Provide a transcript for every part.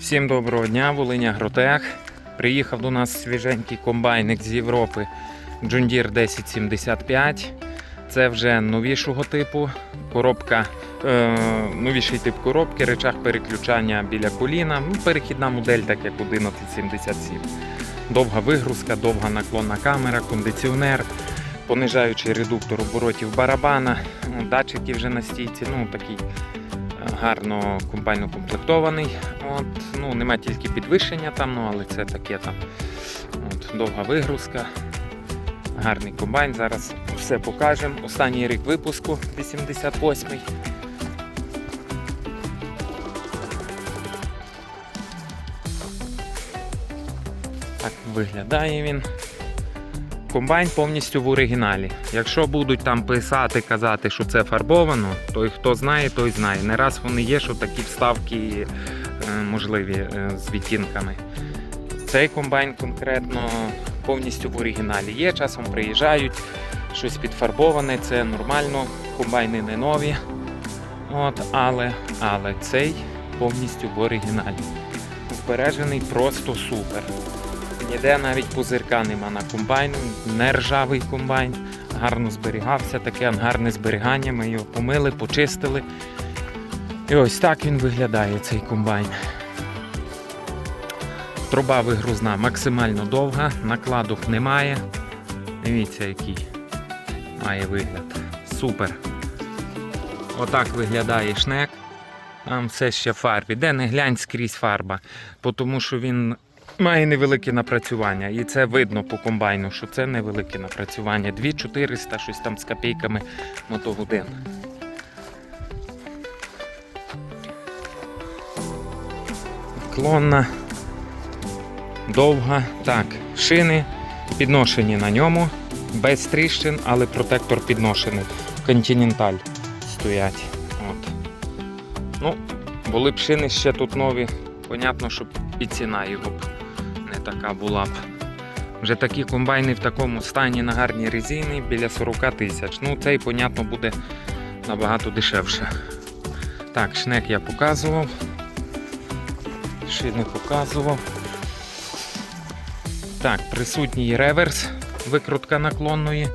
Всім доброго дня, Волиня Гротех. Приїхав до нас свіженький комбайник з Європи Deere 1075. Це вже новішого типу. Коробка, е, новіший тип коробки, речах переключання біля коліна. Ну, перехідна модель, так як 1177. Довга вигрузка, довга наклонна камера, кондиціонер, понижаючий редуктор оборотів барабана, датчики вже на стійці. Ну, такий гарно комбайн укомплектований. От, ну, нема тільки підвищення там, ну, але це таке там. От, довга вигрузка. Гарний комбайн. Зараз все покажемо. Останній рік випуску 88-й. Так виглядає він. Комбайн повністю в оригіналі. Якщо будуть там писати, казати, що це фарбовано, то хто знає, той знає. Не раз вони є, що такі вставки е, можливі е, з відтінками. Цей комбайн конкретно повністю в оригіналі є. Часом приїжджають, щось підфарбоване, це нормально, комбайни не нові. От, але, але цей повністю в оригіналі. Збережений просто супер. Ніде навіть пузирка нема на комбайну, не ржавий комбайн, гарно зберігався, таке гарне зберігання. Ми його помили, почистили. І ось так він виглядає, цей комбайн. Труба вигрузна максимально довга, накладок немає. Дивіться, який має вигляд. Супер. Отак виглядає шнек. Там все ще фарбі. Де не глянь скрізь фарба, тому що він має невелике напрацювання. І це видно по комбайну, що це невелике напрацювання. 2400, щось там з копійками мотогодин. Клонна, довга. Так, шини підношені на ньому, без тріщин, але протектор підношений. Континенталь стоять. От. Ну, були б шини ще тут нові. Понятно, що і ціна його б така була б. Вже такі комбайни в такому стані на гарній резині біля 40 тисяч. Ну, цей, понятно, буде набагато дешевше. Так, шнек я показував. Шини показував. Так, присутній реверс, викрутка наклонної.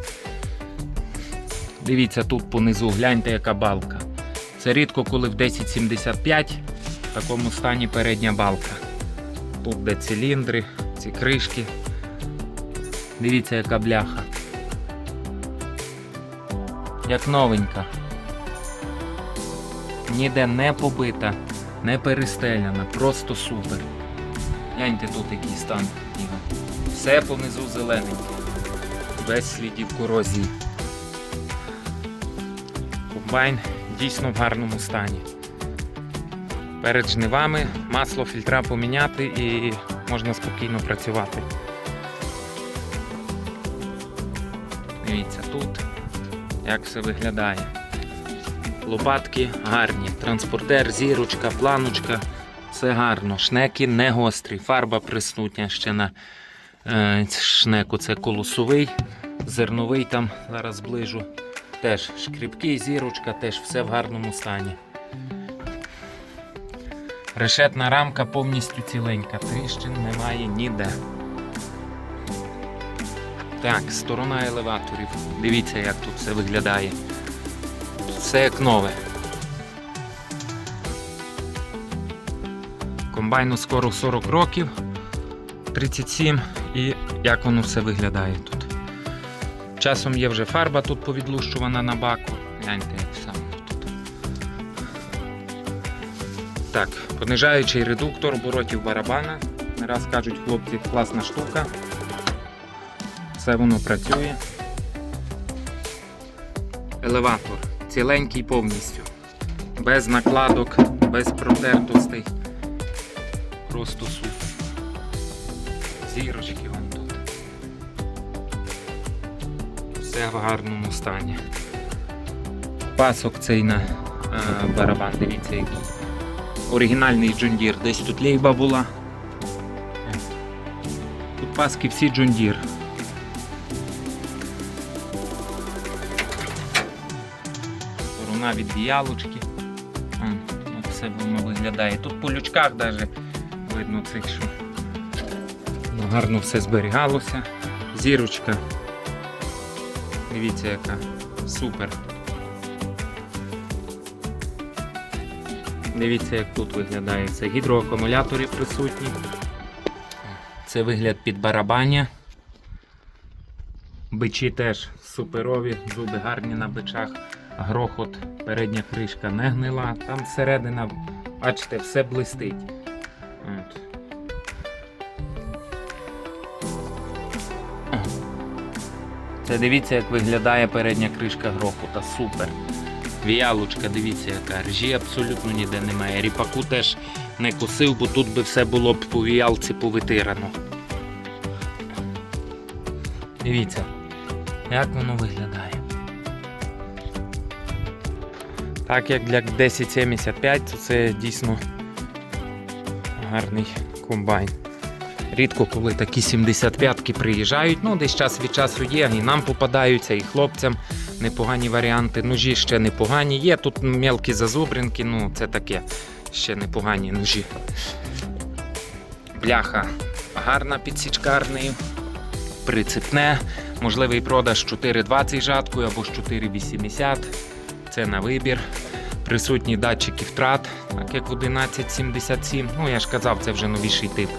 Дивіться, тут понизу, гляньте, яка балка. Це рідко, коли в 1075 в такому стані передня балка. Тут де циліндри, ці кришки. Дивіться, яка бляха. Як новенька. Ніде не побита, не перестеляна, просто супер. Гляньте тут який стан. Все понизу зелененьке. Без слідів корозії. Комбайн дійсно в гарному стані. Перед жнивами масло фільтра поміняти і можна спокійно працювати. Дивіться тут, як все виглядає. Лопатки гарні, транспортер, зірочка, планочка, все гарно. Шнеки не гострі, фарба присутня ще на е, шнеку. Це колосовий, зерновий там зараз зближу. Теж шкріпки, зірочка, теж все в гарному стані. Решетна рамка повністю ціленька, тріщин немає ніде. Так, сторона елеваторів. Дивіться, як тут все виглядає. Все як нове. Комбайну скоро 40 років, 37 і як воно все виглядає тут. Часом є вже фарба тут повідлущувана на баку. Гляньте, Так, понижаючий редуктор оборотів барабана. Не раз кажуть хлопці, класна штука. Все воно працює. Елеватор ціленький повністю. Без накладок, без протертостей. Просто супер. Зірочки вон тут. Все в гарному стані. Пасок цей на е, барабан, дивіться який. Оригінальний Deere. Десь тут лейба була. Тут паски всі John Deere. Від діялочки. М, От все воно виглядає. Тут по лючках навіть видно цих, що ну, гарно все зберігалося. Зірочка. Дивіться, яка супер. Дивіться, як тут виглядає. Це гідроакумулятори присутні. Це вигляд під барабання. Бичі теж суперові, зуби гарні на бичах. Грохот, передня кришка не гнила. Там середина, бачите, все блистить. От. Це дивіться, як виглядає передня кришка грохота. Супер. Віялочка, дивіться, яка ржі абсолютно ніде немає. Ріпаку теж не косив, бо тут би все було б по віялці повитирано. Дивіться, як воно виглядає. Так як для 1075, то це дійсно гарний комбайн. Рідко коли такі 75-ки приїжджають, ну десь час від часу є, і нам попадаються, і хлопцям непогані варіанти. Ножі ще непогані. Є тут мелкі зазубринки, ну це таке, ще непогані ножі. Бляха гарна підсічкарнею, прицепне, можливий продаж 4,20 жаткою або ж 4,80. Це на вибір. Присутні датчики втрат, так як в 1177. Ну, я ж казав, це вже новіший тип.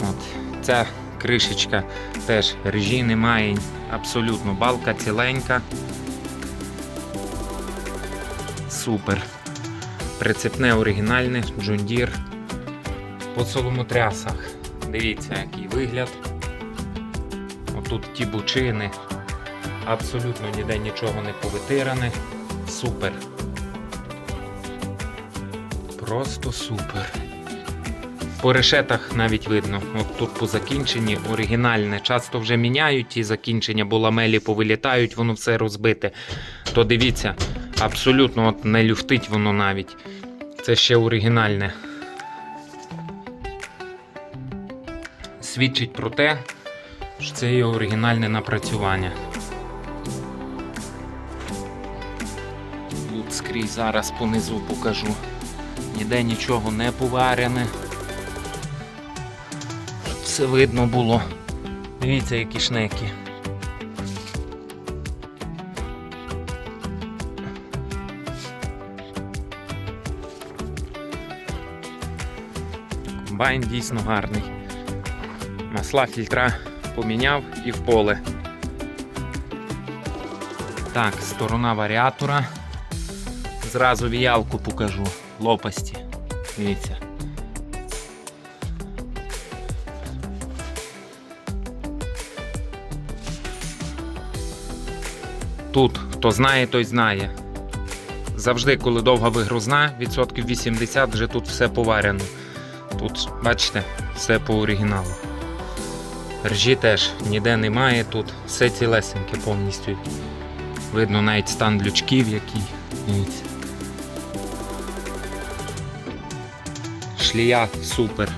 От. Ця кришечка теж режі немає, абсолютно балка ціленька. Супер. Прицепне оригінальне, джундір. По соломотрясах. Дивіться, який вигляд. Отут ті бучини. Абсолютно ніде нічого не повитиране. Супер. Просто супер. По решетах навіть видно, от тут по закінченні оригінальне. Часто вже міняють ті закінчення, бо ламелі повилітають, воно все розбите. То дивіться, абсолютно от не люфтить воно навіть. Це ще оригінальне. Свідчить про те, що це є оригінальне напрацювання. Тут скрізь зараз понизу покажу. Ніде нічого не поварене. Все видно було. Дивіться, які шнеки. Комбайн дійсно гарний. Масла фільтра поміняв і в поле. Так, сторона варіатора. Зразу віялку покажу. Лопасті. Дивіться. Тут, хто знає, той знає. Завжди, коли довга вигрузна, відсотків 80 вже тут все поварено. Тут, бачите, все по оригіналу. Ржі теж ніде немає, тут все цілесеньке повністю. Видно навіть стан лючків, який. Шлія супер.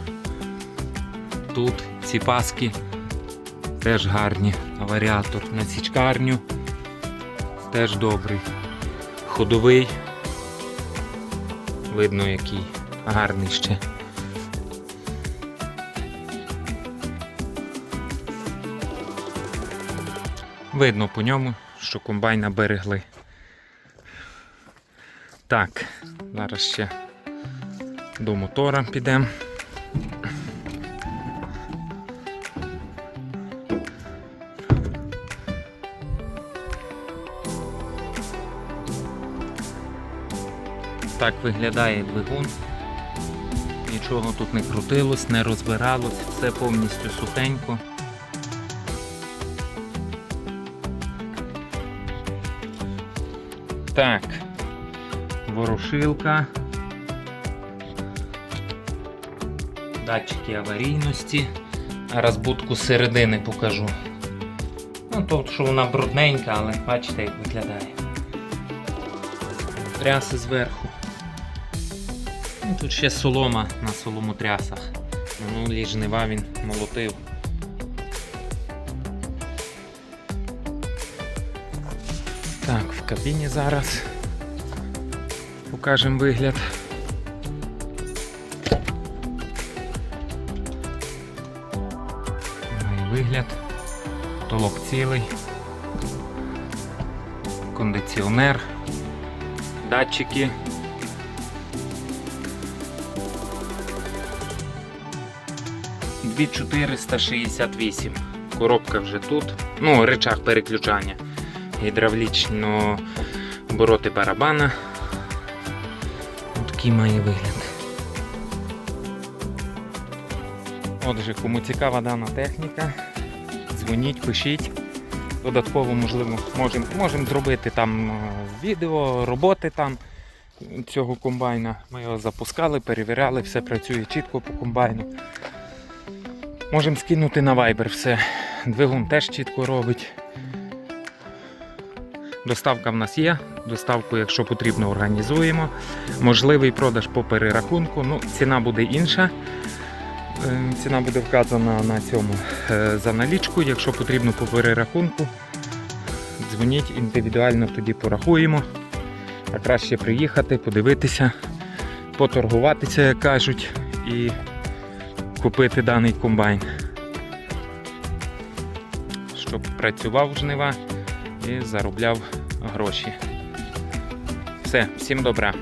Тут ці паски теж гарні. Варіатор на січкарню теж добрий. Ходовий. Видно, який гарний ще. Видно по ньому, що комбайна берегли. Так, зараз ще до мотора підемо. Так виглядає двигун. Нічого тут не крутилось, не розбиралось, все повністю сухенько. Так, ворошилка. Датчики аварійності. Зараз будку з середини покажу. Ну, тобто, що вона брудненька, але бачите, як виглядає. Тряси зверху. Ну, тут ще солома на соломотрясах. Минулі жнива він молотив. Так, в кабіні зараз покажемо вигляд. Ну, вигляд, толок цілий, кондиціонер, датчики. Дві 468. Коробка вже тут. Ну, речах переключання. Гідравлічно обороти барабана. Такий має вигляд. Отже, кому цікава дана техніка, дзвоніть, пишіть. Додатково, можливо, можемо можем зробити там е, відео, роботи там цього комбайна. Ми його запускали, перевіряли, все працює чітко по комбайну. Можемо скинути на Viber все. Двигун теж чітко робить. Доставка в нас є. Доставку, якщо потрібно, організуємо. Можливий продаж по перерахунку. Ну, ціна буде інша. Е, Ціна буде вказана на цьому е, за налічку. Якщо потрібно по перерахунку, дзвоніть індивідуально тоді порахуємо. А краще приїхати, подивитися, поторгуватися, як кажуть, і купити даний комбайн. Щоб працював жнива і заробляв гроші. Все, всім добра.